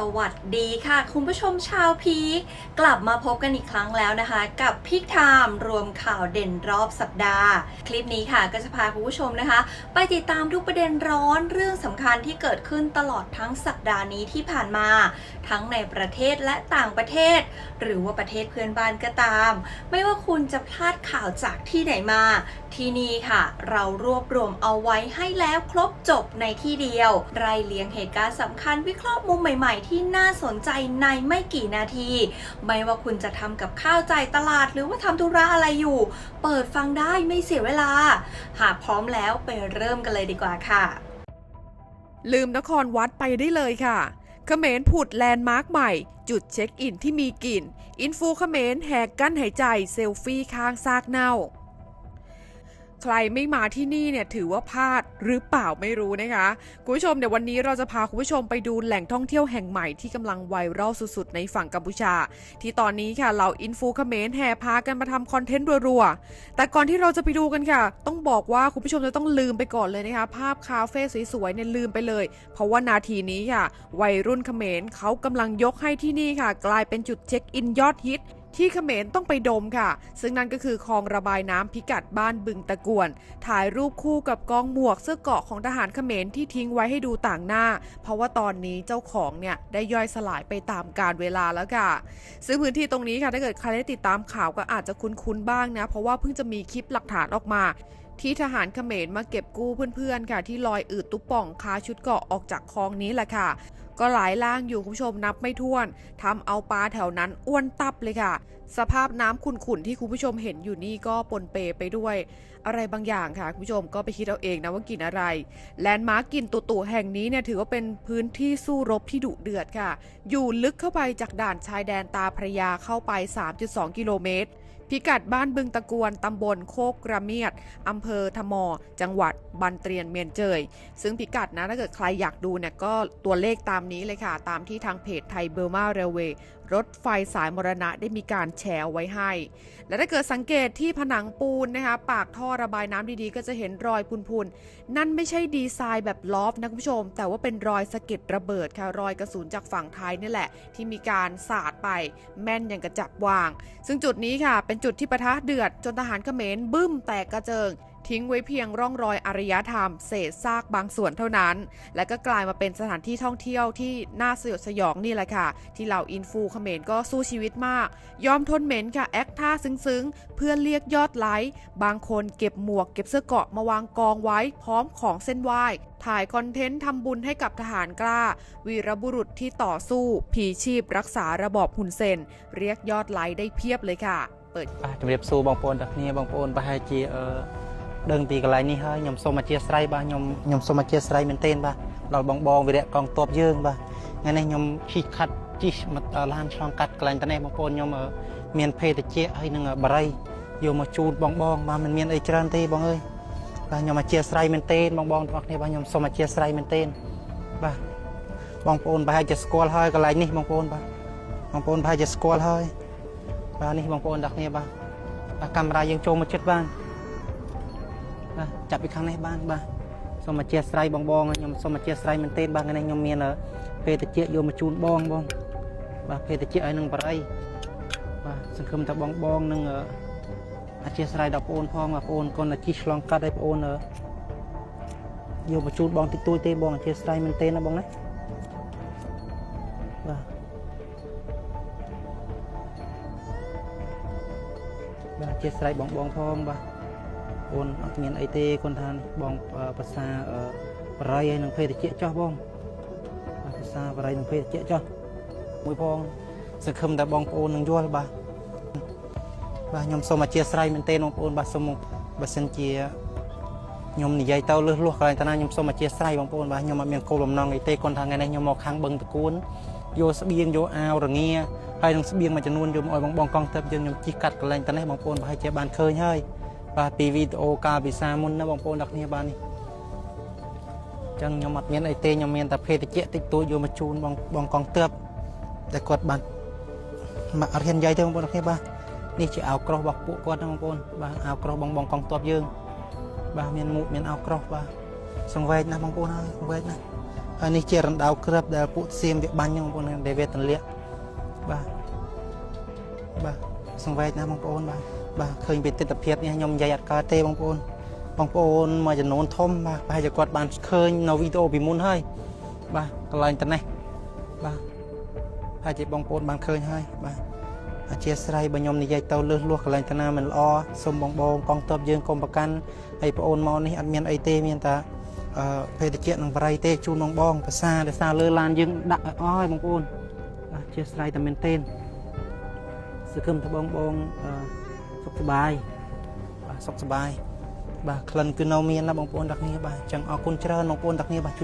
สวัสดีค่ะคุณผู้ชมชาวพีคกลับมาพบกันอีกครั้งแล้วนะคะ กับพีคไทม์รวมข่าวเด่นรอบสัปดาห์ คลิปนี้ค่ะก็จะพาคุณผู้ชมนะคะ ไปติดตามทุกประเด็นร้อนเรื่องสำคัญที่เกิดขึ้นตลอดทั้งสัปดาห์นี้ที่ผ่านมา ทั้งในประเทศและต่างประเทศ หรือว่าประเทศเพื่อนบ้านก็ตาม ไม่ว่าคุณจะพลาดข่าวจากที่ไหนมา ที่นี่ค่ะ เรารวบรวมเอาไว้ให้แล้วครบจบในที่เดียวรายเลียงเหตุการณ์สำคัญวิเคราะห์มุมใหม่ๆที่น่าสนใจในไม่กี่นาที ไม่ว่าคุณจะทำกับข้าวใจตลาดหรือว่าทำธุระอะไรอยู่ เปิดฟังได้ไม่เสียเวลา หากพร้อมแล้วไปเริ่มกันเลยดีกว่าค่ะ ลืมนครวัดไปได้เลยค่ะเขมรผุดแลนด์มาร์คใหม่ จุดเช็คอินที่มีกลิ่น อินฟูเขมรแหกกั้นหายใจเซลฟี่ข้างซากเน่า ใครไม่มาที่นี่เนี่ยถือว่าพลาดหรือเปล่าไม่รู้นะคะ คุณผู้ชมเดี๋ยววันนี้เราจะพาคุณผู้ชมไปดูแหล่งท่องเที่ยวแห่งใหม่ที่กำลังไวรัลสุดๆ ในฝั่งกัมพูชา ที่ตอนนี้ค่ะเหล่าอินฟูเขมรแห่พากันมาทำคอนเทนต์รัวๆ แต่ก่อนที่เราจะไปดูกันค่ะ ต้องบอกว่าคุณผู้ชมจะต้องลืมไปก่อนเลยนะคะ ภาพคาเฟ่สวยๆเนี่ยลืมไปเลย เพราะว่านาทีนี้ค่ะ วัยรุ่นเขมรเขากำลังยกให้ที่นี่ค่ะ กลายเป็นจุดเช็คอินยอดฮิต ที่เขมรต้องไปดมค่ะ ซึ่งนั่นก็คือคลองระบายน้ำพิกัดบ้านบึงตะกวน ถ่ายรูปคู่กับกองหมวกเสื้อเกาะของทหารเขมรที่ทิ้งไว้ให้ดูต่างหน้า เพราะว่าตอนนี้เจ้าของเนี่ยได้ย่อยสลายไปตามกาลเวลาแล้วค่ะ ซึ่งพื้นที่ตรงนี้ค่ะถ้าเกิดใครได้ติดตามข่าวก็อาจจะคุ้นๆบ้างนะ เพราะว่าเพิ่งจะมีคลิปหลักฐานออกมาที่ทหารเขมรมาเก็บกู้เพื่อนๆค่ะ ที่ลอยอืดตุ๊บป่องคาชุดเกาะออกจากคลองนี้แหละค่ะ ก็หลายล่างอยู่คุณผู้ชมนับไม่ถ้วนทำเอาปลาแถวนั้นอ้วนตับเลยค่ะ สภาพน้ำขุ่นๆที่คุณผู้ชมเห็นอยู่นี่ก็ปนเปไปด้วย อะไรบางอย่างค่ะคุณผู้ชมก็ไปคิดเอาเองนะว่ากินอะไร แลนด์มาร์กกินตุตุแห่งนี้เนี่ยถือว่าเป็นพื้นที่สู้รบที่ดุเดือดค่ะ อยู่ลึกเข้าไปจากด่านชายแดนตาพระยาเข้าไป 3.2 กิโลเมตร พิกัดบ้านบึงตะกวนตำบลโคกกระเมียดอำเภอทมอ จังหวัดบันเตรียนเมียนเจย ซึ่งพิกัดนะถ้าเกิดใครอยากดูเนี่ยก็ตัวเลขตามนี้เลยค่ะ ตามที่ทางเพจไทยเบอร์มาเรลเวย์รถไฟสายมรณะได้มีการแชร์ไว้ให้ และถ้าเกิดสังเกตที่ผนังปูนนะคะปากท่อระบายน้ำดีๆ ก็จะเห็นรอยพุนๆ นั่นไม่ใช่ดีไซน์แบบลอฟนะคุณผู้ชม แต่ว่าเป็นรอยสะเก็ดระเบิดค่ะรอยกระสุนจากฝั่งไทยนี่แหละ ที่มีการสาดไปแม่นอย่างกระจับวาง ซึ่งจุดนี้ค่ะ เป็นจุดที่ปะทะเดือดจนทหารเขมรบึ้มแตกกระเจิง ทิ้งไว้เพียงร่องรอยอารยธรรม เศษซากบางส่วนเท่านั้น และก็กลายมาเป็นสถานที่ท่องเที่ยวที่น่าสยดสยองนี่แหละค่ะ ที่เหล่าอินฟูเขมรก็สู้ชีวิตมาก ยอมทนเหม็นค่ะ แอคท่าซึ้งๆ เพื่อเรียกยอดไลค์บางคนเก็บหมวกเก็บเสื้อเกาะมาวางกองไว้พร้อมของเส้นไหว้ถ่ายคอนเทนต์ทำบุญให้กับทหารกล้า วีรบุรุษที่ต่อสู้ ผีชีพรักษาระบอบหุ่นเซนเรียกยอดไลค์ได้เพียบเลยค่ะ เปิดจำเรียบสู้บางปนดักนี้บางปนไปให้จีเออ ដឹងពីកន្លែងនេះហើយខ្ញុំសូមអធិស្ឋានបាទខ្ញុំខ្ញុំសូមអធិស្ឋានមែនទែនបាទដល់បងបងវីរៈកងទ័ពយើងបាទថ្ងៃនេះខ្ញុំជិះខាត់ជិះមកឡានឆ្លងកាត់កន្លែងត្នេះបងប្អូនខ្ញុំអឺមានភេទជ្ជៈហើយនឹងបារីយកមកជូនបងបងបាទមិនមានអីច្រើនទេបងអើយបាទខ្ញុំអធិស្ឋានមែនទែនបងបងទាំងអស់គ្នាបាទខ្ញុំសូមអធិស្ឋានមែនទែនបាទបងប្អូនប្រហែលជាស្គាល់ហើយកន្លែងនេះបងប្អូនបាទបងប្អូនប្រហែលជាស្គាល់ហើយបាទនេះបងប្អូនទាំងគ្នាបាទបាទកាមេរ៉ាយើងចូលមកជិតបាន បាទចាប់ពីខាងនេះបានបាទសូមអធិស្ឋានបងបងខ្ញុំសូមអធិស្ឋានមែនទេបាទថ្ងៃនេះខ្ញុំមានភេទជ្ជៈយកមកជូនបងបង បាទភេទជ្ជៈឲ្យនឹងបរិយបាទសង្ឃឹមថាបងបងនឹងអធិស្ឋានដល់បងប្អូនផងបងប្អូនគាត់តែជិះឆ្លងកាត់ឲ្យបងប្អូនយកមកជូនបងតិចតួចទេបងអធិស្ឋានមែនទេណាបងណាបាទបាទអធិស្ឋានបងបងផងបាទ អូនអត់មានអីទេគាត់ថាបងភាសាបរិយហើយនឹងភេទជ្ជៈចោះបងបាទភាសាបរិយនឹងភេទជ្ជៈចោះមួយផងសង្ឃឹមថាបងប្អូននឹងយល់បាទបាទខ្ញុំសូមអធិស្ឋានមែនទេបងប្អូនបាទសូមបើសិនជាខ្ញុំនិយាយទៅលឺលួសកន្លែងតាណាខ្ញុំសូមអធិស្ឋានបងប្អូនបាទខ្ញុំអត់មានគោលបំណងអីទេគាត់ថាថ្ងៃនេះខ្ញុំមកខាងបឹងតគួនយកស្បៀងយកអាវរងាហើយនឹងស្បៀងមួយចំនួនយកមកឲ្យបងបងកងទ័ពយើងខ្ញុំជិះកាត់កន្លែងតនេះបងប្អូនប្រហែលជាបានឃើញហើយ បាទពីវីដេអូកាលពីសាមុនណាបងប្អូនទាំងគ្នាបាទនេះអញ្ចឹងខ្ញុំអត់មានអីទេខ្ញុំមានតែភេទជ្ជៈតិចតួចយកមកជូនបងបងកងទ័ពតែគាត់បានមកអត់ហ៊ាននិយាយទេបងប្អូនទាំងគ្នាបាទនេះជាអាវក្រោះរបស់ពួកគាត់ណាបងប្អូនបាទអាវក្រោះបងបងកងទ័ពយើង បាទមានមូកមានអាវក្រោះបាទសង្វេកណាស់បងប្អូនហើយសង្វេកណាស់អានេះជារណ្ដៅគ្រាប់ដែលពួកសៀមវាបាញ់ហ្នឹងបងប្អូនដែលវាទម្លាក់បាទបាទសង្វេគណាបងប្អូនបាទ បាទឃើញពីទស្សនវិជ្ជានេះខ្ញុំនិយាយអត់កើតទេបងប្អូនបងប្អូនមួយចំនួនធំបាទប្រហែលជាគាត់បានឃើញនៅវីដេអូពីមុនហើយបាទកន្លែងត្នេះបាទហើយជាបងប្អូនបានឃើញហើយបាទអធិស្ឋានបើខ្ញុំនិយាយទៅលឺលួសកន្លែងតាណាមិនល្អសូមបងបងកងតបយើងកុំប្រកាន់ហើយបងអូនមកនេះអត់មានអីទេមានតែអឺភេទជ្ជៈនឹងបរិយទេជូនបងបងភាសាដោយសារលើឡានយើងដាក់ឲ្យអស់ហើយបងប្អូនបាទជាស្រ័យតែមែនទេសឹកគឹមថាបងបងអឺ សុខសប្បាយបាទសុខសប្បាយបាទក្លិនគឺនៅមានណាបងប្អូនទាំងគ្នាបាទអញ្ចឹងអរគុណច្រើនបងប្អូនទាំងគ្នាបាទ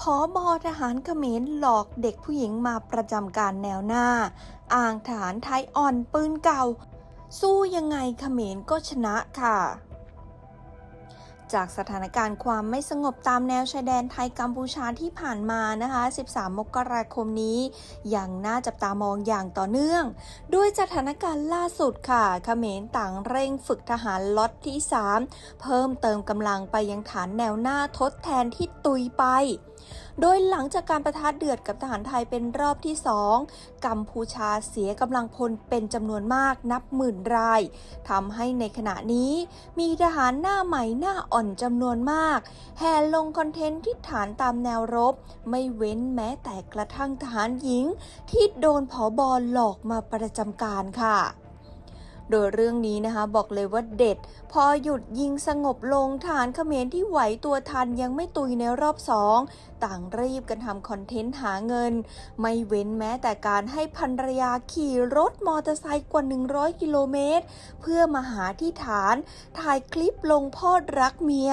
พอบอทหารเขมรหลอกเด็กผู้หญิงมาประจำการแนวหน้า อ้างฐานไทยอ่อนปืนเก่า สู้ยังไงเขมรก็ชนะค่ะ จากสถานการณ์ความไม่สงบตามแนวชายแดนไทยกัมพูชาที่ผ่านมานะคะ 13 มกราคมนี้ยังน่าจับตามองอย่างต่อเนื่อง ด้วยสถานการณ์ล่าสุดค่ะเขมรต่างเร่งฝึกทหารล็อตที่ 3 เพิ่มเติมกำลังไปยังฐานแนวหน้าทดแทนที่ตุยไป โดยหลังจากการประทะเดือดกับทหารไทยเป็นรอบที่ 2 กัมพูชาเสียกำลังพลเป็นจำนวนมากนับหมื่นรายทำให้ในขณะนี้มีทหารหน้าใหม่หน้าอ่อนจำนวนมาก แห่ลงคอนเทนต์ที่ฐานตามแนวรบ ไม่เว้นแม้แต่กระทั่งทหารหญิง ที่โดนผอบอหลอกมาประจำการค่ะ โดยเรื่องนี้นะคะบอกเลยว่าเด็ด พอหยุดยิงสงบลงฐานเขมรที่ไหวตัวทันยังไม่ตุยในรอบสองต่างรีบกันทำคอนเทนต์หาเงิน ไม่เว้นแม้แต่การให้ภรรยาขี่รถมอเตอร์ไซค์กว่า 100 กิโลเมตร เพื่อมาหาที่ฐาน ถ่ายคลิปลงพ่อรักเมีย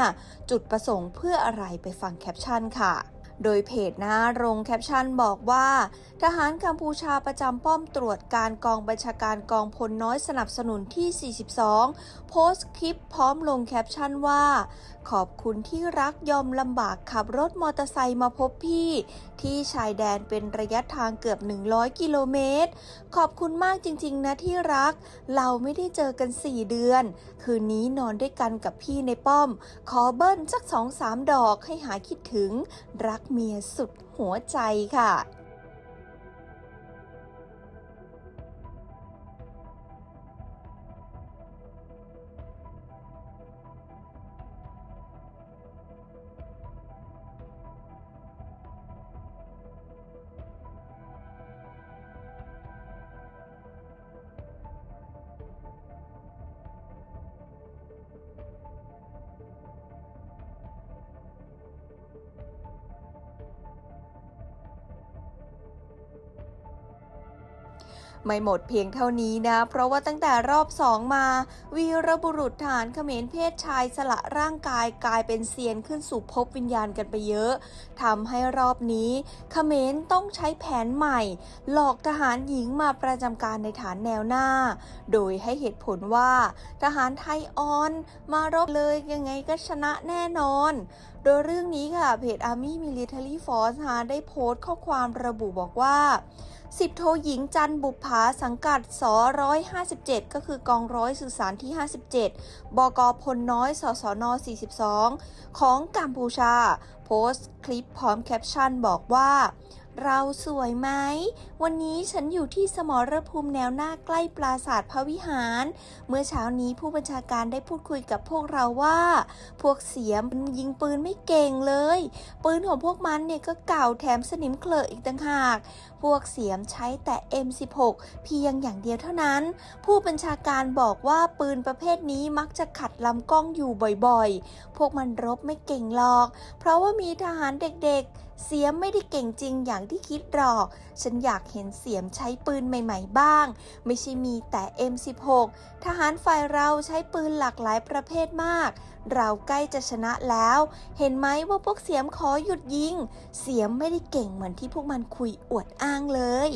จุดประสงค์เพื่ออะไรไปฟังแคปชั่นค่ะ โดยเพจหน้าลงแคปชั่นบอกว่า ทหารกัมพูชาประจำป้อมตรวจการกองบัญชาการกองพลน้อยสนับสนุนที่ 42 โพสต์คลิปพร้อมลงแคปชั่นว่า ขอบคุณที่รักยอมลำบากขับรถมอเตอร์ไซค์มาพบพี่ ที่ชายแดนเป็นระยะทางเกือบ 100 กิโลเมตร ขอบคุณมากจริง ๆ นะที่รัก เราไม่ได้เจอกัน 4 เดือน คืนนี้นอนด้วยกันกับพี่ในป้อม ขอเบิ้ลสักสองสามดอกให้หายคิดถึง รักเมียสุดหัวใจค่ะ ไม่หมดเพียงเท่านี้นะ เพราะว่าตั้งแต่รอบสองมา วีรบุรุษฐานเขมรเพศชายสละร่างกายกลายเป็นเซียนขึ้นสู่ภพวิญญาณกันไปเยอะทำให้รอบนี้เขมรต้องใช้แผนใหม่ หลอกทหารหญิงมาประจำการในฐานแนวหน้า โดยให้เหตุผลว่า ทหารไทยออน มารบเลยยังไงก็ชนะแน่นอน โดยเรื่องนี้ค่ะ เพจ Army Military Force ฮะได้โพสต์ข้อความระบุบอกว่าสิบโทหญิงจันบุภาสังกัดสร้อย57ก็คือกองร้อยสื่อสารที่ 57 บกพลน้อยสสน 42 ของกัมพูชา โพสต์คลิปพร้อมแคปชั่นบอกว่า เราสวยไหม วันนี้ฉันอยู่ที่สมรภูมิแนวหน้าใกล้ปราสาทพระวิหาร เมื่อเช้านี้ผู้บัญชาการได้พูดคุยกับพวกเราว่า พวกเสียมยิงปืนไม่เก่งเลย ปืนของพวกมันเนี่ยก็เก่าแถมสนิมเคลอะอีกต่างหาก วกเสียมใช้แต่ M16 เพียงอย่างเดียวเท่านั้น ผู้บัญชาการบอกว่าปืนประเภทนี้มักจะขัดลำกล้องอยู่บ่อยๆ พวกมันรบไม่เก่งหรอก เพราะว่ามีทหารเด็กๆ เสียมไม่ได้เก่งจริงอย่างที่คิดหรอก ฉันอยากเห็นเสียมใช้ปืนใหม่ๆบ้าง ไม่ใช่มีแต่ M16 ทหารฝ่ายเราใช้ปืนหลากหลายประเภทมาก เราใกล้จะชนะแล้ว เห็นไหมว่าพวกเสียมขอหยุดยิง เสียมไม่ได้เก่งเหมือนที่พวกมันคุยอวดอ้างเลย